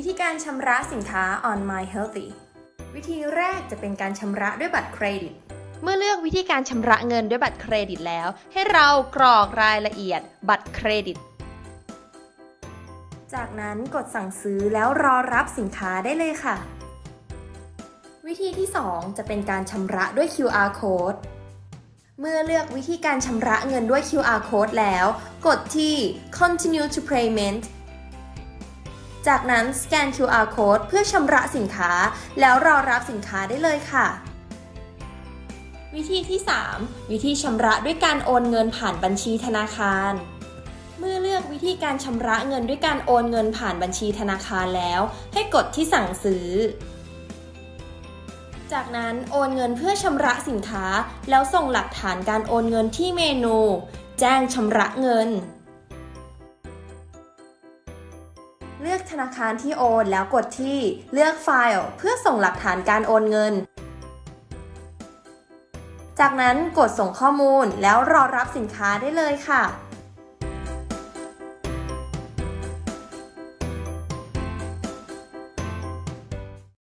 ิธีการชำระสินค้า on My Healthy วิธีแรกจะเป็นการชำระด้วยบัตรเครดิต เมื่อเลือกวิธีการชำระเงินด้วยบัตรเครดิตแล้ว ให้เรากรอกรายละเอียดบัตรเครดิต จากนั้นกดสั่งซื้อแล้วรอรับสินค้าได้เลยค่ะ วิธีที่ 2 จะเป็นการชำระด้วย QR code เมื่อเลือกวิธีการชำระเงินด้วย QR code แล้ว กดที่ continue to payment จากนั้นสแกน QR code เพื่อชำระสินค้า แล้วรอรับสินค้าได้เลยค่ะ วิธีที่ 3 วิธีชำระด้วยการโอนเงินผ่านบัญชีธนาคาร เมื่อเลือกวิธีการชำระเงินด้วยการโอนเงินผ่านบัญชีธนาคารแล้ว ให้กดที่สั่งซื้อ จากนั้นโอนเงินเพื่อชำระสินค้า แล้วส่งหลักฐานการโอนเงินที่เมนู แจ้งชำระเงิน เลือกธนาคารที่โอนแล้วกดที่เลือกไฟล์เพื่อส่งหลักฐานการโอนเงิน จากนั้นกดส่งข้อมูลแล้วรอรับสินค้าได้เลยค่ะ